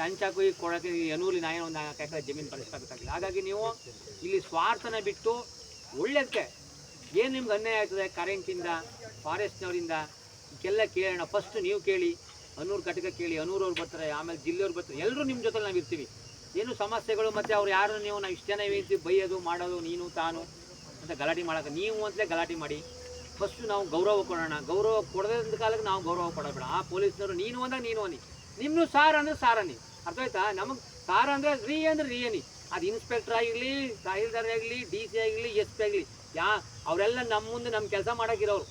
ಲಂಚ ಈಗ ಕೊಡೋಕೆ ಅನೂಲಿ ನಾಯಿ ಒಂದು ನಾಲ್ಕು ಎಕರೆ ಜಮೀನು ಪರಿಸ್ಬೇಕಾಗಿಲ್ಲ ಹಾಗಾಗಿ ನೀವು ಇಲ್ಲಿ ಸ್ವಾರ್ಥನ ಬಿಟ್ಟು ಒಳ್ಳೇದಕ್ಕೆ ಏನು ನಿಮ್ಗೆ ಅನ್ಯಾಯ ಆಗ್ತದೆ? ಕರೆಂಟಿಂದ ಫಾರೆಸ್ಟ್ನವರಿಂದ ಇದಕ್ಕೆಲ್ಲ ಕೇಳೋಣ ಫಸ್ಟ್ ನೀವು ಕೇಳಿ, ಅನೂರು ಘಟಕ ಕೇಳಿ, ಅನೂರವ್ರು ಬರ್ತಾರೆ, ಆಮೇಲೆ ಜಿಲ್ಲೆಯವ್ರು ಬರ್ತಾರೆ. ಎಲ್ಲರೂ ನಿಮ್ಮ ಜೊತೆ ನಾವು ಇರ್ತೀವಿ. ಏನು ಸಮಸ್ಯೆಗಳು ಮತ್ತು ಅವ್ರು ಯಾರು ನೀವು, ನಾವು ಇಷ್ಟು ಜನ ಇರ್ತೀವಿ ಬೈಯೋದು, ಮಾಡೋದು, ನೀನು, ತಾನು ಅಂತ ಗಲಾಟೆ ಮಾಡೋಕೆ ನೀವು ಅಂತಲೇ ಗಲಾಟೆ ಮಾಡಿ ಫಸ್ಟು ನಾವು ಗೌರವ ಕೊಡೋಣ. ಗೌರವ ಕೊಡದೇ ಕಾಲಕ್ಕೆ ನಾವು ಗೌರವ ಕೊಡಬೇಡ ಆ ಪೊಲೀಸ್ನವರು, ನೀನು ಅಂದಾಗ ನೀನು ಅನಿ ನಿಮ್ಮನ್ನು ಸಾರ್ ಅಂದ್ರೆ ಸಾರನಿ. ಅರ್ಥ ಆಯ್ತಾ ನಮಗೆ ಸಾರ್ ಅಂದ್ರೆ ರೀ ಅಂದ್ರೆ ರಿಯನಿ. ಅದು ಇನ್ಸ್ಪೆಕ್ಟರ್ ಆಗಿರಲಿ ತಹಸೀಲ್ದಾರ್ ಆಗಲಿ ಡಿ ಸಿ ಆಗಲಿ ಎಸ್ ಪಿ ಆಗಲಿ, ಯಾ, ಅವರೆಲ್ಲ ನಮ್ಮ ಮುಂದೆ ನಮ್ಮ ಕೆಲಸ ಮಾಡೋಕ್ಕಿರೋರು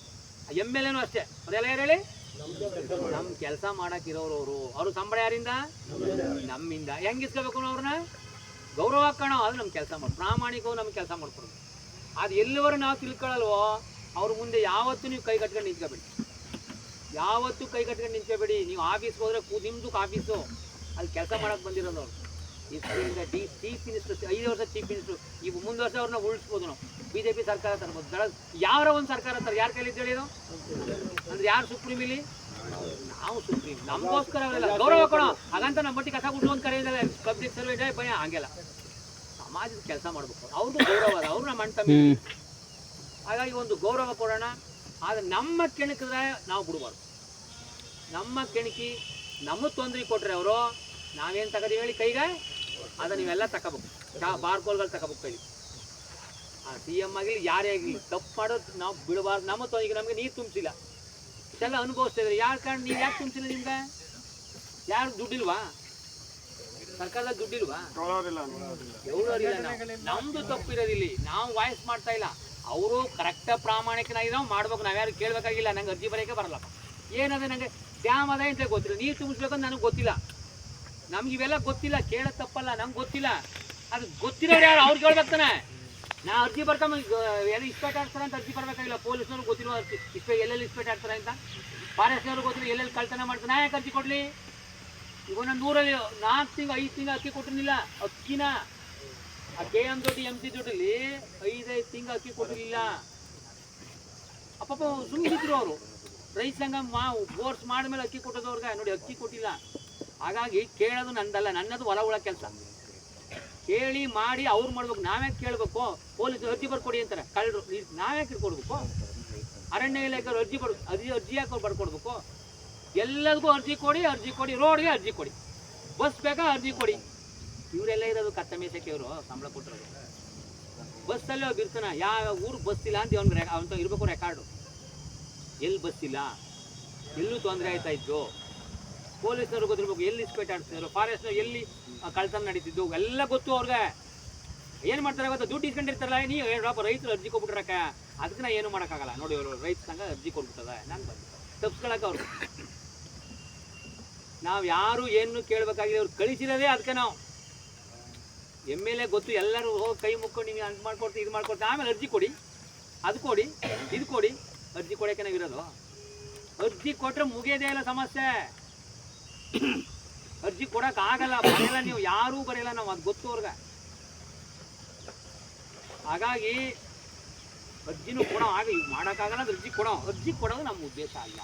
ಎಂ ಎಲ್ ಎನೂ ಅಷ್ಟೇ. ಅವರೆಲ್ಲ ಯಾರು ಹೇಳಿ? ನಮ್ಮ ಕೆಲಸ ಮಾಡೋಕ್ಕಿರೋರು ಅವರು. ಅವರು ಸಂಬಳ ಯಾರಿಂದ? ನಮ್ಮಿಂದ. ಹೆಂಗೆ ಇಸ್ಕೋಬೇಕು ಅವ್ರನ್ನ? ಗೌರವ ಕಾಣೋ ಅದು ನಮ್ಮ ಕೆಲಸ ಮಾಡಿ ಪ್ರಾಮಾಣಿಕವೂ ನಮ್ಗೆ ಕೆಲಸ ಮಾಡ್ಕೊಡೋದು. ಅದು ಎಲ್ಲಿವರೆಗೂ ನಾವು ತಿಳ್ಕೊಳ್ಳಲ್ವೋ ಅವ್ರ ಮುಂದೆ ಯಾವತ್ತೂ ನೀವು ಕೈ ಕಟ್ಕೊಂಡು ನಿಂತ್ಕೋಬೇಡಿ. ಯಾವತ್ತೂ ಕೈ ಕಟ್ಕೊಂಡು ನಿಂತ್ಕೋಬೇಡಿ. ನೀವು ಆಫೀಸ್ಗೆ ಹೋದ್ರೆ ಕೂ ಆಫೀಸು ಅಲ್ಲಿ ಕೆಲಸ ಮಾಡಕ್ ಬಂದಿರೋದು. ಅವ್ರು ಇಷ್ಟರಿಂದ ಡಿ ಚೀಫ್ ಮಿನಿಸ್ಟರ್ ಐದು ವರ್ಷ ಚೀಫ್ ಮಿನಿಸ್ಟರ್. ಈಗ ಮುಂದೆ ವರ್ಷ ಅವ್ರನ್ನ ಉಳಿಸ್ಬೋದು ನಾವು. ಬಿ ಜೆ ಪಿ ಸರ್ಕಾರ ತರ್ಬೋದು. ದಳ ಯಾರ ಒಂದು ಸರ್ಕಾರ ತರ ಯಾರ ಕೈಲಿ ಹೇಳಿದ್ರು ಇದು? ಅಂದ್ರೆ ಯಾರು ಸುಪ್ರೀಂ ಇಲ್ಲಿ? ನಾವು ಸುಪ್ರೀಂ. ನಮಗೋಸ್ಕರ ಅವರೆಲ್ಲ. ಗೌರವ ಕೊಡೋ. ಹಾಗಂತ ನಮ್ಮ ಬಟ್ಟಿ ಕಸ ಕುಟ್ಟು ಅಂತ ಕರೆಯಿಂದ ಪಬ್ಲಿಕ್ ಸರ್ವೆಂಟ್ ಭಯ ಹಂಗೆಲ್ಲ. ಸಮಾಜದ ಕೆಲಸ ಮಾಡ್ಬೇಕು. ಅವ್ರದ್ದು ಗೌರವ ಅದ. ಅವ್ರು ನಮ್ಮ ಅಣ್ಣ ಹಾಗಾಗಿ ಒಂದು ಗೌರವ ಕೊಡೋಣ. ಆದರೆ ನಮ್ಮ ಕೆಣಕಿದ್ರೆ ನಾವು ಬಿಡಬಾರ್ದು. ನಮ್ಮ ಕೆಣಕಿ ನಮ್ಮ ತೊಂದರೆ ಕೊಟ್ರೆ ಅವರು ನಾವೇನು ತಗದಿ ಹೇಳಿ ಕೈಗೆ? ಅದನ್ನ ನೀವೆಲ್ಲ ತಗೋಬೇಕು. ಚಾ ಬಾರ್ಕೋಲ್ಗಳು ತಗೋಬೇಕು ಕೈ ಆ ಸಿ ಎಂ ಆಗಲಿ ಯಾರೇ ಆಗಲಿ ತಪ್ಪು ಮಾಡೋದು ನಾವು ಬಿಡಬಾರ್ದು. ನಮ್ಮ ತೊಂದರೆ ನಮಗೆ ನೀರು ತುಂಬಿಸಿಲ್ಲ. ಇಷ್ಟೆಲ್ಲ ಅನುಭವಿಸ್ತಾ ಇದ್ರೆ ಯಾರ ಕಾರಣ ನೀವು ಯಾಕೆ ತುಂಬಿಸಿಲ್ಲ ನಿಮ್ಗೆ? ಯಾರು ದುಡ್ಡಿಲ್ವಾ? ಸರ್ಕಾರದಾಗ ದುಡ್ಡಿಲ್ವಾ? ನಮ್ದು ತಪ್ಪು ನಮ್ದು ತಪ್ಪಿರೋದಿಲ್ಲ ನಾವು ವಾಯ್ಸ್ ಮಾಡ್ತಾ ಇಲ್ಲ. ಅವರು ಕರೆಕ್ಟ್ ಪ್ರಾಮಾಣಿಕನಾಗಿ ನಾವು ಮಾಡ್ಬೇಕು. ನಾವ್ಯಾರು ಕೇಳಬೇಕಾಗಿಲ್ಲ. ನಂಗೆ ಅರ್ಜಿ ಬರೆಯೋಕೆ ಬರಲ್ಲ ಏನದ ನಂಗೆ? ಡ್ಯಾಮ್ ಅದ ಅಂತ ಗೊತ್ತಿಲ್ಲ? ನೀರು ತುಂಬಿಸ್ಬೇಕು ಅಂತ ನನಗೆ ಗೊತ್ತಿಲ್ಲ. ನಮ್ಗೆ ಇವೆಲ್ಲ ಗೊತ್ತಿಲ್ಲ. ಕೇಳ ತಪ್ಪಲ್ಲ, ನಂಗೆ ಗೊತ್ತಿಲ್ಲ. ಅದು ಗೊತ್ತಿರೋರು ಯಾರು? ಅವ್ರು ಕೇಳ್ಬೇಕಾನೆ ನಾ ಅರ್ಜಿ ಬರ್ಕೊಂಬ ಎಲ್ಲ ಇಸ್ಪೇಟ್ ಆಡ್ತಾರೆ ಅಂತ ಅರ್ಜಿ ಬರ್ಬೇಕಾಗಿಲ್ಲ. ಪೊಲೀಸ್ನವ್ರು ಗೊತ್ತಿರೋ ಅರ್ಜಿ? ಇಸ್ಪೇ ಎಲ್ಲೆಲ್ಲಿ ಇಸ್ಪೇಟ್ ಆಡ್ತಾರೆ ಅಂತ? ಫಾರೆಸ್ಟ್ನವ್ರು ಗೊತ್ತಿಲ್ಲ. ಎಲ್ಲೆಲ್ಲಿ ಕಳ್ತನ ಮಾಡ್ತಾರೆ ನಾ ಯಾಕೆ ಅರ್ಜಿ ಕೊಡಲಿ? ಈಗ ಒಂದೊಂದು ನೂರಲ್ಲಿ ನಾಲ್ಕು ತಿಂಗಳು ಐದು ತಿಂಗಳು ಅಕ್ಕಿ ಕೊಟ್ಟಿರಲಿಲ್ಲ. ಅಕ್ಕಿನ. ಆ ಕೆ ಎಂ ದೊಡ್ಡ ಎಂ ಸಿ ದುಡ್ಡಲ್ಲಿ ಐದೈದು ತಿಂಗಳು ಅಕ್ಕಿ ಕೊಟ್ಟಿರಲಿಲ್ಲ. ಅಪ್ಪಪ್ಪ ಸುಮ್ಮನಿದ್ರು ಅವರು. ರೈತ ಸಂಘ ಮಾ ಬೋರ್ಸ್ ಮಾಡಿದ್ಮೇಲೆ ಅಕ್ಕಿ ಕೊಟ್ಟದವ್ರಿಗೆ ನೋಡಿ, ಅಕ್ಕಿ ಕೊಟ್ಟಿಲ್ಲ. ಹಾಗಾಗಿ ಕೇಳೋದು ನಂದಲ್ಲ, ನನ್ನದು ಹೊಲ ಉಳ ಕೆಲಸ. ಕೇಳಿ ಮಾಡಿ ಅವ್ರು ಮಾಡ್ಬೇಕು, ನಾವೇ ಕೇಳಬೇಕು. ಪೊಲೀಸ್ ಅರ್ಜಿ ಬರ್ಕೊಡಿ ಅಂತಾರೆ. ಕಳ್ಳರು ನಾವೇ ಕೊಡ್ಬೇಕು? ಅರಣ್ಯ ಇಲಾಖೆ ಅರ್ಜಿ ಬರ್, ಅರ್ಜಿ ಅರ್ಜಿ ಹಾಕೋ ಬರ್ಕೊಡ್ಬೇಕು? ಎಲ್ಲದಕ್ಕೂ ಅರ್ಜಿ ಕೊಡಿ ಅರ್ಜಿ ಕೊಡಿ, ರೋಡ್ಗೆ ಅರ್ಜಿ ಕೊಡಿ. ಬಸ್ ಬೇಕಾ ಅರ್ಜಿ ಕೊಡಿ. ಇವರೆಲ್ಲ ಇರೋದು ಕತ್ತ ಮೇಸಕ್ಕೆ ಇವರು ಸಂಬಳ ಕೊಟ್ಟರು ಬಸ್ಸಲ್ಲಿ ಒಬ್ಬ ಇರ್ತಾನ. ಯಾವ ಊರು ಬಸ್ ಇಲ್ಲ ಅಂತ ಅವ್ನಿಗೆ ಅವಂತ ಇರಬೇಕು ರೆಕಾರ್ಡು ಎಲ್ಲಿ ಬಸ್ ಇಲ್ಲ? ಎಲ್ಲೂ ತೊಂದರೆ ಆಯ್ತಾ ಇತ್ತು ಪೊಲೀಸ್ನವ್ರಿಗೆ ಗೊತ್ತಿರ್ಬೇಕು ಎಲ್ಲಿ ಇಸ್ಪೇಟ್ ಆಡ್ತಿದ್ರು ಫಾರೆಸ್ಟ್ನವ್ರು ಎಲ್ಲಿ ಕಳ್ತನ ನಡೀತಿದ್ದು ಎಲ್ಲ ಗೊತ್ತು ಅವ್ರಿಗೆ. ಏನು ಮಾಡ್ತಾರೆ ಗೊತ್ತಾ? ದುಡ್ಡು ಇಸ್ಕೊಂಡಿರ್ತಾರಲ್ಲ ನೀವು ಹೇಳಪ್ಪ ರೈತರು ಅರ್ಜಿ ಕೊಟ್ಬಿಟ್ರಕ್ಕ. ಅದಕ್ಕೆ ನಾ ಏನು ಮಾಡೋಕ್ಕಾಗಲ್ಲ. ನೋಡಿ ಅವರು ರೈತ ಸಂಘ ಅರ್ಜಿ ಕೊಟ್ಬಿಟ್ಟದ. ನಾನು ಬಂದು. ತಪ್ಸ್ಕೊಳಕ್ಕೆ ಅವ್ರು. ನಾವು ಯಾರು ಏನು ಕೇಳಬೇಕಾಗಿದೆ ಅವ್ರು ಕಳಿಸಿರೋದೇ ಅದಕ್ಕೆ ನಾವು. ಎಂ ಎಲ್ ಎ ಗೊತ್ತು, ಎಲ್ಲರೂ ಹೋಗಿ ಕೈ ಮುಕ್ಕೊಂಡು ನೀವು ಅದು ಮಾಡ್ಕೊಡ್ತೀವಿ, ಇದು ಮಾಡ್ಕೊಡ್ತೀವಿ. ಆಮೇಲೆ ಅರ್ಜಿ ಕೊಡಿ. ಅದು ಕೊಡಿ, ಇದು ಕೊಡಿ. ಅರ್ಜಿ ಕೊಡೋಕೆ ನಾವು ಇರೋದು ಅರ್ಜಿ ಕೊಟ್ಟರೆ ಮುಗಿಯೋದೇ ಇಲ್ಲ ಸಮಸ್ಯೆ. ಅರ್ಜಿ ಕೊಡಕ್ ಆಗಲ್ಲ ಬರೆಯಲ್ಲ ನೀವು, ಯಾರೂ ಬರೆಯಲ್ಲ ನಾವು, ಅದು ಗೊತ್ತು ಅವ್ರಿಗೆ. ಹಾಗಾಗಿ, ಅರ್ಜಿನೂ ಕೊಡೋ ಆಗ ಈಗ ಮಾಡೋಕ್ಕಾಗಲ್ಲ ಅರ್ಜಿ ಕೊಡೋ, ಅರ್ಜಿ ಕೊಡೋದು ನಮ್ಮ ಉದ್ದೇಶ ಅಲ್ಲ.